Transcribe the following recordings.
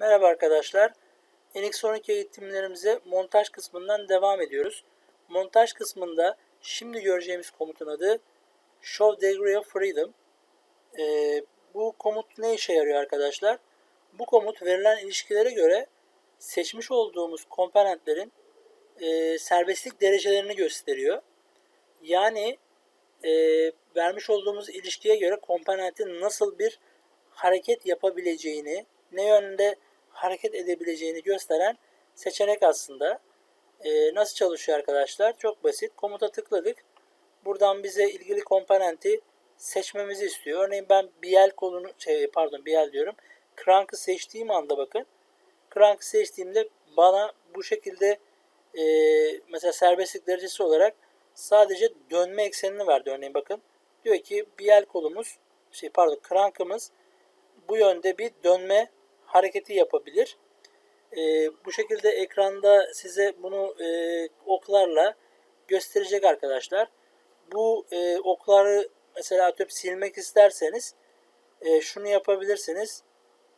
Merhaba arkadaşlar. NX12 eğitimlerimize montaj kısmından devam ediyoruz. Montaj kısmında şimdi göreceğimiz komutun adı Show Degree of Freedom. Ee, bu komut ne işe yarıyor arkadaşlar? Bu komut verilen ilişkilere göre seçmiş olduğumuz komponentlerin e, serbestlik derecelerini gösteriyor. Yani e, vermiş olduğumuz ilişkiye göre komponentin nasıl bir hareket yapabileceğini, ne yönde hareket edebileceğini gösteren seçenek aslında. Ee, nasıl çalışıyor arkadaşlar? Çok basit. Komuta tıkladık. Buradan bize ilgili komponenti seçmemizi istiyor. Örneğin ben BL kolunu, şey, pardon BL diyorum. Crank'ı seçtiğim anda bakın. Crank'ı seçtiğimde bana bu şekilde e, mesela serbestlik derecesi olarak sadece dönme eksenini verdi. Örneğin bakın. Diyor ki BL kolumuz, şey pardon crank'ımız bu yönde bir dönme hareketi yapabilir. E, bu şekilde ekranda size bunu e, oklarla gösterecek arkadaşlar. Bu e, okları mesela atıyorum silmek isterseniz e, şunu yapabilirsiniz.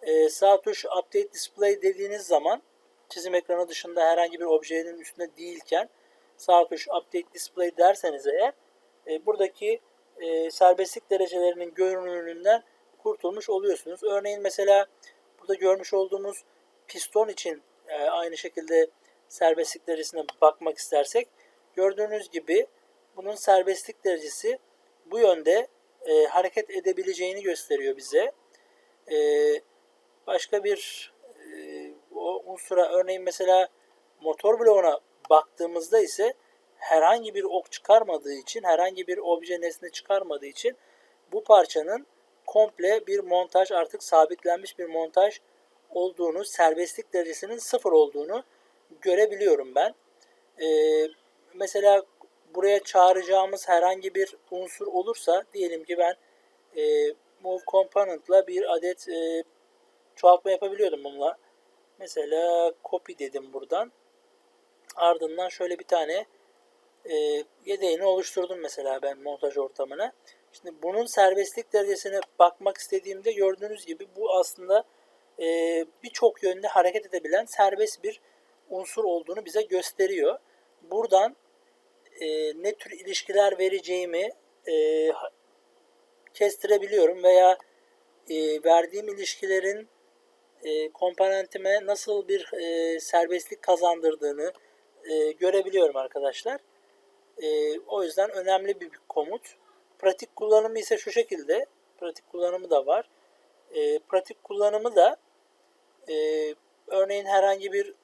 E, sağ tuş Update Display dediğiniz zaman çizim ekranı dışında herhangi bir objenin üstünde değilken sağ tuş Update Display derseniz eğer e, buradaki e, serbestlik derecelerinin görünümünden kurtulmuş oluyorsunuz. Örneğin mesela burada görmüş olduğumuz piston için e, aynı şekilde serbestlik derecesine bakmak istersek gördüğünüz gibi bunun serbestlik derecesi bu yönde e, hareket edebileceğini gösteriyor bize. E, başka bir e, o unsura örneğin mesela motor bloğuna baktığımızda ise herhangi bir ok çıkarmadığı için, herhangi bir obje nesne çıkarmadığı için bu parçanın komple bir montaj artık sabitlenmiş bir montaj olduğunu, serbestlik derecesinin sıfır olduğunu görebiliyorum ben. Ee, mesela buraya çağıracağımız herhangi bir unsur olursa diyelim ki ben e, move component'la bir adet e, çoğaltma yapabiliyordum bununla. Mesela copy dedim buradan. Ardından şöyle bir tane e, yedeğini oluşturdum mesela ben montaj ortamına. Şimdi bunun serbestlik derecesine bakmak istediğimde gördüğünüz gibi bu aslında e, birçok yönde hareket edebilen serbest bir unsur olduğunu bize gösteriyor. Buradan e, ne tür ilişkiler vereceğimi e, kestirebiliyorum veya e, verdiğim ilişkilerin e, komponentime nasıl bir e, serbestlik kazandırdığını e, görebiliyorum arkadaşlar. E, o yüzden önemli bir komut. Pratik kullanımı ise şu şekilde. Pratik kullanımı da var. E, pratik kullanımı da e, örneğin herhangi bir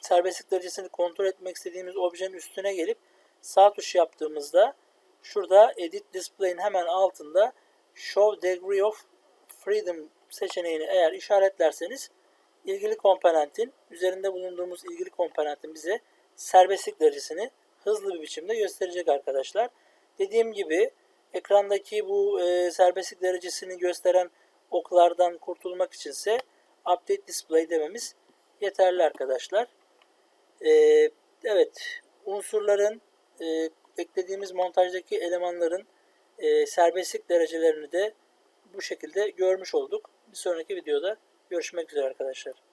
serbestlik derecesini kontrol etmek istediğimiz objenin üstüne gelip sağ tuş yaptığımızda şurada Edit Display'in hemen altında Show Degree of Freedom seçeneğini eğer işaretlerseniz ilgili komponentin üzerinde bulunduğumuz ilgili komponentin bize serbestlik derecesini hızlı bir biçimde gösterecek arkadaşlar. Dediğim gibi ekrandaki bu e, serbestlik derecesini gösteren oklardan kurtulmak içinse update display dememiz yeterli arkadaşlar. E, evet unsurların e, eklediğimiz montajdaki elemanların e, serbestlik derecelerini de bu şekilde görmüş olduk. Bir sonraki videoda görüşmek üzere arkadaşlar.